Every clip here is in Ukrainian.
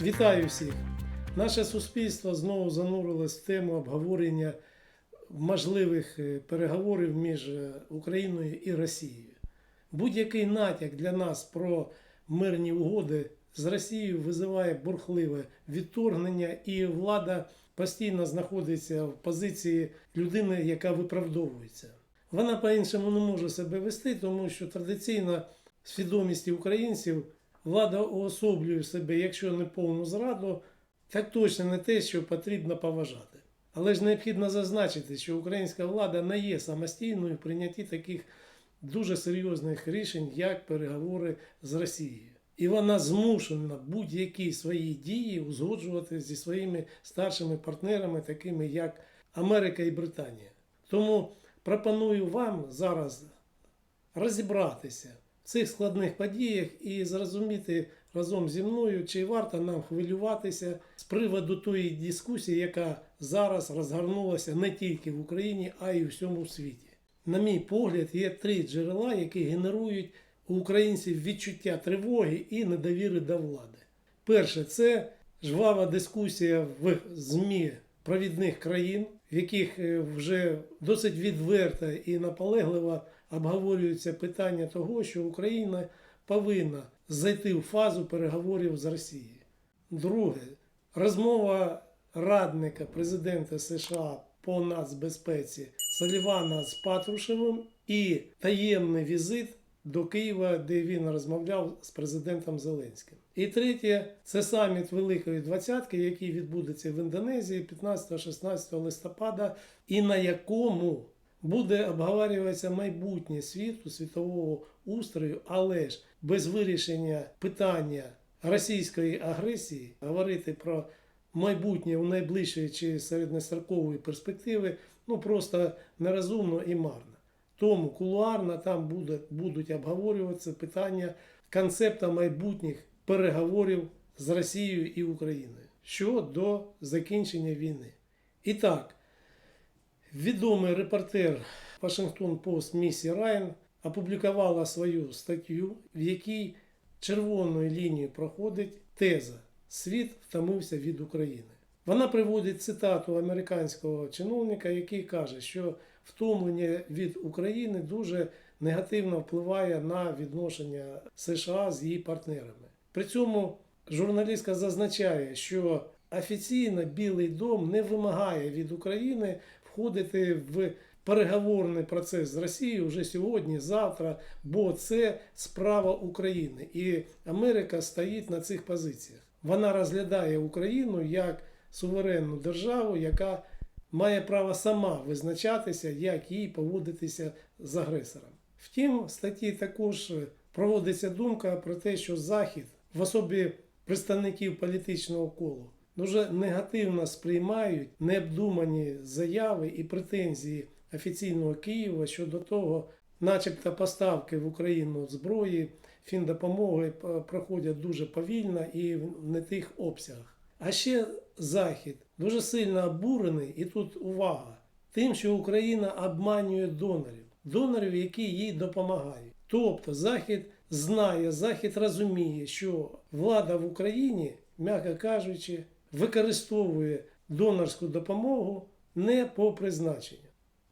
Вітаю всіх! Наше суспільство знову занурилось в тему обговорення можливих е, переговорів між е, Україною і Росією. Будь-який натяк для нас про мирні угоди з Росією визиває бурхливе відторгнення, і влада постійно знаходиться в позиції людини, яка виправдовується. Вона по-іншому не може себе вести, тому що традиційно в свідомості українців влада уособлює себе, якщо не повну зраду, так точно не те, що потрібно поважати. Але ж необхідно зазначити, що українська влада не є самостійною в прийнятті таких дуже серйозних рішень, як переговори з Росією. І вона змушена будь-які свої дії узгоджувати зі своїми старшими партнерами, такими як Америка і Британія. Тому пропоную вам зараз розібратися цих складних подіях і зрозуміти разом зі мною, чи варто нам хвилюватися з приводу тої дискусії, яка зараз розгорнулася не тільки в Україні, а й у всьому світі. На мій погляд, є три джерела, які генерують у українців відчуття тривоги і недовіри до влади. Перше, це жвава дискусія в ЗМІ провідних країн, в яких е, вже досить відверто і наполегливо обговорюється питання того, що Україна повинна зайти в фазу переговорів з Росією. Друге, розмова радника президента США по нацбезпеці Салівана з Патрушевим і таємний візит до Києва, де він розмовляв з президентом Зеленським. І третє це саміт Великої Двадцятки, який відбудеться в Індонезії 15-16 листопада, і на якому буде обговорюватися майбутнє світу, світового устрою, але ж без вирішення питання російської агресії, говорити про майбутнє у найближчої чи середньострокової перспективи, ну просто нерозумно і марно. Тому кулуарно там буде, будуть обговорюватися питання концепта майбутніх переговорів з Росією і Україною щодо закінчення війни. І так, відомий репортер Washington Post Місі Райан опублікувала свою статтю, в якій червоною лінією проходить теза Світ втомився від України. Вона приводить цитату американського чиновника, який каже, що втомлення від України дуже негативно впливає на відношення США з її партнерами. При цьому журналістка зазначає, що офіційно Білий дом не вимагає від України входити в переговорний процес з Росією вже сьогодні, завтра, бо це справа України, і Америка стоїть на цих позиціях. Вона розглядає Україну як суверенну державу, яка має право сама визначатися, як їй поводитися з агресором. Втім, в статті також проводиться думка про те, що Захід в особі представників політичного колу дуже негативно сприймають необдумані заяви і претензії офіційного Києва щодо того, начебто поставки в Україну зброї, фіндопомоги проходять дуже повільно і в не тих обсягах. А ще Захід дуже сильно обурений, і тут увага, тим, що Україна обманює донорів, донорів, які їй допомагають. Тобто Захід знає, Захід розуміє, що влада в Україні, м'яко кажучи, використовує донорську допомогу не по призначенню.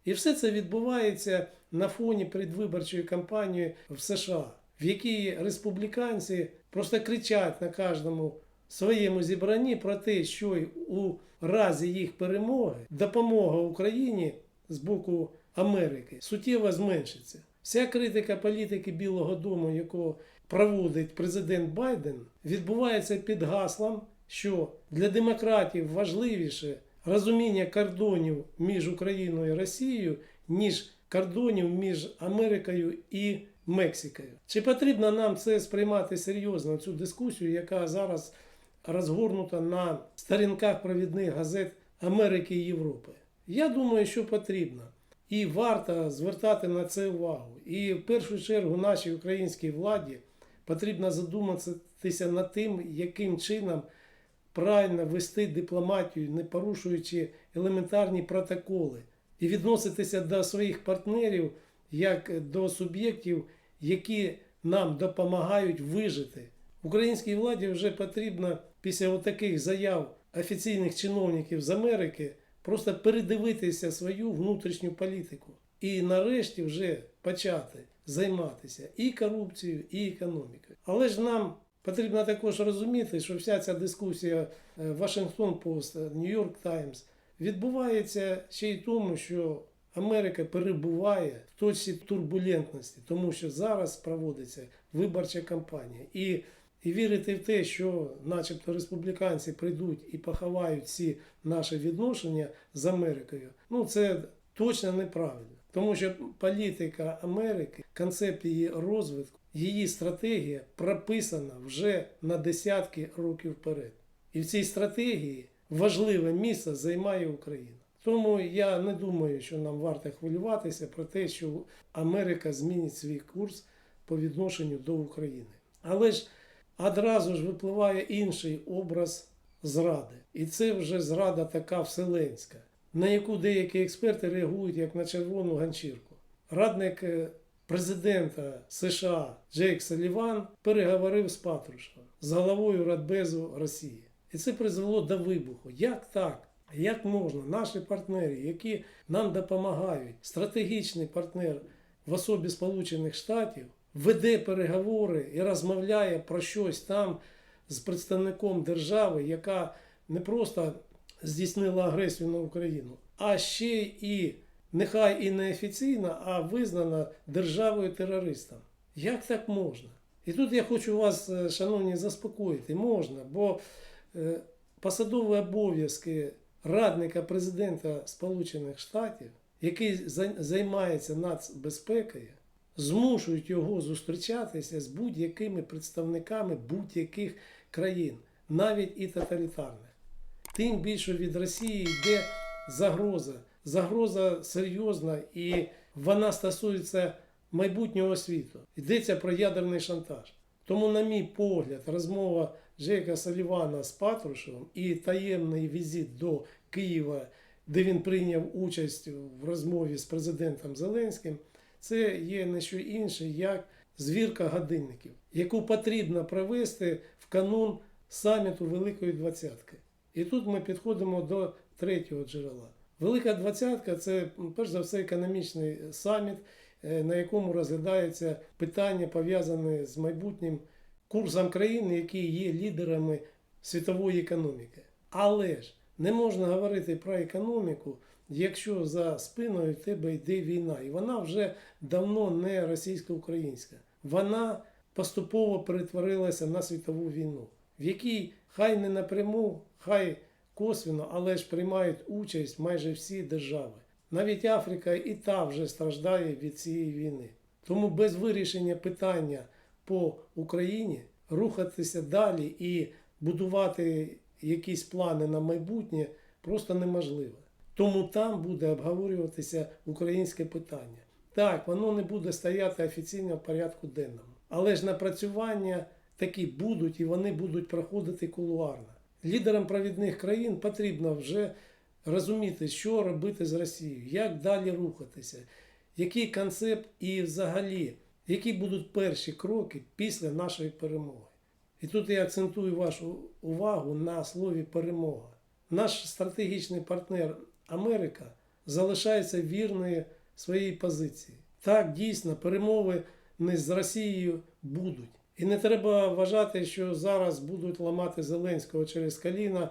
І все це відбувається на фоні предвиборчої кампанії в США, в якій республіканці просто кричать на кожному своєму зібранні про те, що у разі їх перемоги допомога Україні з боку Америки суттєво зменшиться. Вся критика політики Білого Дому, яку проводить президент Байден, відбувається під гаслом, що для демократів важливіше розуміння кордонів між Україною і Росією, ніж кордонів між Америкою і Мексикою. Чи потрібно нам це сприймати серйозно, цю дискусію, яка зараз розгорнута на сторінках провідних газет Америки і Європи? Я думаю, що потрібно. І варто звертати на це увагу. І в першу чергу нашій українській владі потрібно задуматися над тим, яким чином правильно вести дипломатію, не порушуючи елементарні протоколи, і відноситися до своїх партнерів як до суб'єктів, які нам допомагають вижити Українській владі вже потрібно після таких заяв офіційних чиновників з Америки просто передивитися свою внутрішню політику і нарешті вже почати займатися і корупцією, і економікою. Але ж нам потрібно також розуміти, що вся ця дискусія Вашингтон Пост, Нью-Йорк Таймс відбувається ще й тому, що Америка перебуває в точці турбулентності, тому що зараз проводиться виборча кампанія. І, і вірити в те, що, начебто, республіканці прийдуть і поховають всі наші відношення з Америкою, ну це точно неправильно. Тому що політика Америки, концепт її розвитку, її стратегія прописана вже на десятки років вперед. І в цій стратегії важливе місце займає Україна. Тому я не думаю, що нам варто хвилюватися про те, що Америка змінить свій курс по відношенню до України. Але ж одразу ж випливає інший образ зради. І це вже зрада така вселенська, на яку деякі експерти реагують як на червону ганчірку. Радник е, президента США Джейк Саліван переговорив з Патрушевим, з головою Радбезу Росії. І це призвело до вибуху. Як так? Як можна наші партнери, які нам допомагають, стратегічний партнер в особі Сполучених Штатів, веде переговори і розмовляє про щось там з представником держави, яка не просто здійснила агресію на Україну, а ще і нехай і не офіційна, а визнана державою терористом. Як так можна? І тут я хочу вас, е, шановні, заспокоїти. Можна, бо е, посадові обов'язки радника президента Сполучених Штатів, який займається нацбезпекою, змушують його зустрічатися з будь-якими представниками будь-яких країн, навіть і тоталітарних. Тим більше від Росії йде загроза. Загроза серйозна і вона стосується майбутнього світу. Йдеться про ядерний шантаж. Тому, на мій погляд, розмова Джейка Салівана з Патрушевим і таємний візит до Києва, де він прийняв участь в розмові з президентом Зеленським, це є не що інше, як звірка годинників, яку потрібно провести в канун саміту Великої Двадцятки. І тут ми підходимо до третього джерела. Велика Двадцятка це перш за все економічний саміт, е, на якому розглядається питання, пов'язане з майбутнім курсом країни, які є лідерами світової економіки. Але ж не можна говорити про економіку, якщо за спиною в тебе йде війна. І вона вже давно не російсько-українська. Вона поступово перетворилася на світову війну, в якій хай не напряму, хай косвенно, але ж приймають участь майже всі держави. Навіть Африка і та вже страждає від цієї війни. Тому без вирішення питання по Україні рухатися далі і будувати якісь плани на майбутнє просто неможливо. Тому там буде обговорюватися українське питання. Так, воно не буде стояти офіційно в порядку денному. Але ж напрацювання такі будуть і вони будуть проходити кулуарно. Лідерам провідних країн потрібно вже розуміти, що робити з Росією, як далі рухатися, який концепт і взагалі, які будуть перші кроки після нашої перемоги. І тут я акцентую вашу увагу на слові перемога. Наш стратегічний партнер Америка залишається вірною своїй позиції. Так, дійсно, перемови не з Росією будуть. І не треба вважати, що зараз будуть ламати Зеленського через коліна,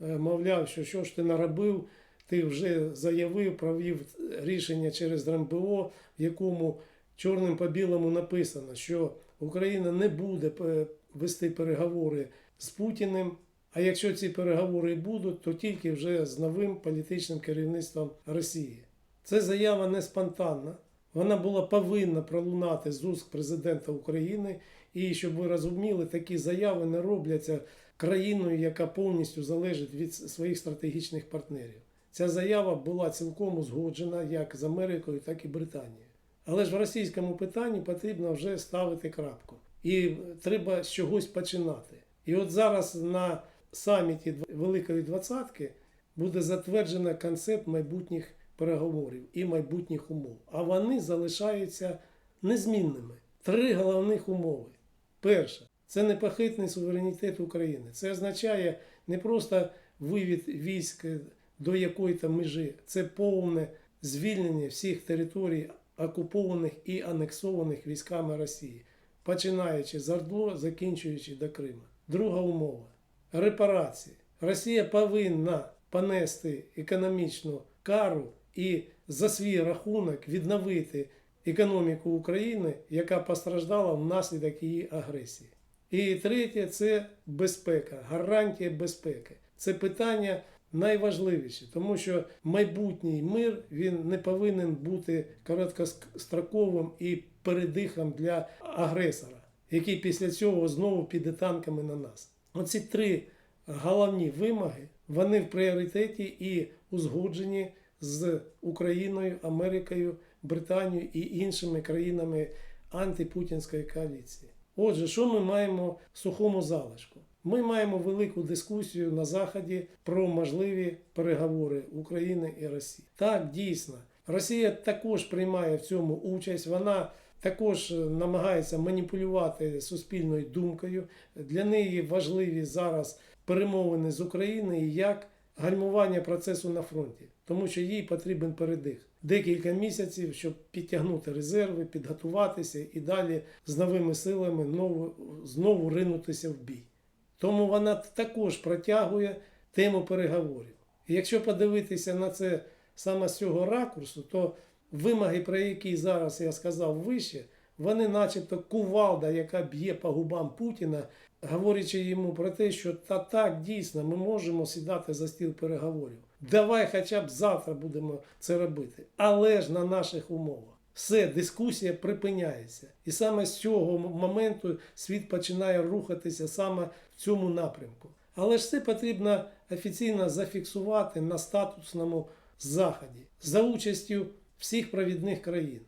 е, мовляв, що що ж ти наробив, ти вже заявив, провів рішення через РМБО, в якому чорним по білому написано, що Україна не буде е, вести переговори з Путіним. А якщо ці переговори будуть, то тільки вже з новим політичним керівництвом Росії. Це заява не спонтанна. Вона була повинна пролунати з уст президента України. І щоб ви розуміли, такі заяви не робляться країною, яка повністю залежить від своїх стратегічних партнерів. Ця заява була цілком узгоджена як з Америкою, так і Британією. Але ж в російському питанні потрібно вже ставити крапку. І треба з чогось починати. І от зараз на саміті Великої Двадцятки буде затверджено концепт майбутніх переговорів і майбутніх умов. А вони залишаються незмінними. Три головних умови. Перше Це непохитний суверенітет України. Це означає не просто вивід військ до якої-то межі, це повне звільнення всіх територій, окупованих і анексованих військами Росії, починаючи з Ордло, закінчуючи до Крима. Друга умова репарації. Росія повинна понести економічну кару і за свій рахунок відновити економіку України, яка постраждала внаслідок її агресії. І третє це безпека, гарантія безпеки. Це питання найважливіше, тому що майбутній мир він не повинен бути короткостроковим і передихом для агресора, який після цього знову піде танками на нас. Оці три головні вимоги, вони в пріоритеті і узгоджені з Україною, Америкою, Британією і іншими країнами антипутінської коаліції. Отже, що ми маємо в сухому залишку? Ми маємо велику дискусію на Заході про можливі переговори України і Росії. Так, дійсно, Росія також приймає в цьому участь. Вона також намагається маніпулювати суспільною думкою. Для неї важливі зараз перемовини з Україною як гальмування процесу на фронті, тому що їй потрібен передих. Декілька місяців, щоб підтягнути резерви, підготуватися і далі з новими силами знову, знову ринутися в бій. Тому вона також протягує тему переговорів. І якщо подивитися на це саме з цього ракурсу, то вимоги, про які зараз я сказав вище, вони начебто кувалда, яка б'є по губам Путіна, говорячи йому про те, що та так дійсно ми можемо сідати за стіл переговорів. Давай хоча б завтра будемо це робити, але ж на наших умовах. Все, дискусія припиняється. І саме з цього моменту світ починає рухатися саме в цьому напрямку. Але ж це потрібно офіційно зафіксувати на статусному заході за участю всіх провідних країн.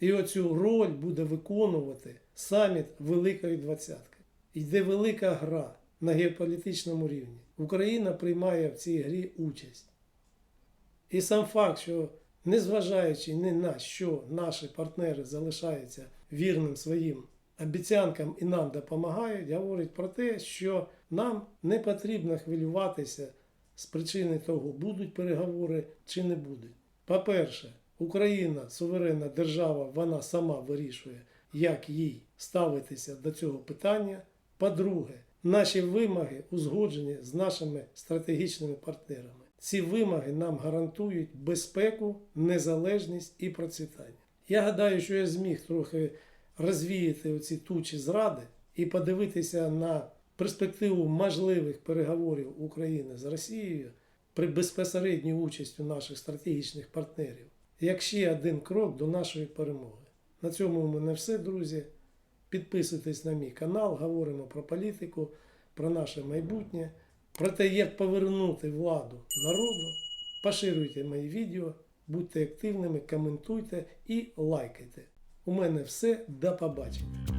І оцю роль буде виконувати саміт Великої Двадцятки. Йде велика гра на геополітичному рівні. Україна приймає в цій грі участь. І сам факт, що незважаючи ні на що наші партнери залишаються вірним своїм обіцянкам і нам допомагають, говорить про те, що нам не потрібно хвилюватися з причини того, будуть переговори чи не будуть. По-перше, Україна, суверенна держава, вона сама вирішує, як їй ставитися до цього питання. По-друге, наші вимоги узгоджені з нашими стратегічними партнерами. Ці вимоги нам гарантують безпеку, незалежність і процвітання. Я гадаю, що я зміг трохи розвіяти оці тучі зради і подивитися на перспективу можливих переговорів України з Росією при безпосередній участі наших стратегічних партнерів, як ще один крок до нашої перемоги. На цьому у мене все, друзі. Підписуйтесь на мій канал, говоримо про політику, про наше майбутнє, про те, як повернути владу народу. Поширюйте мої відео, будьте активними, коментуйте і лайкайте. У мене все. До побачення.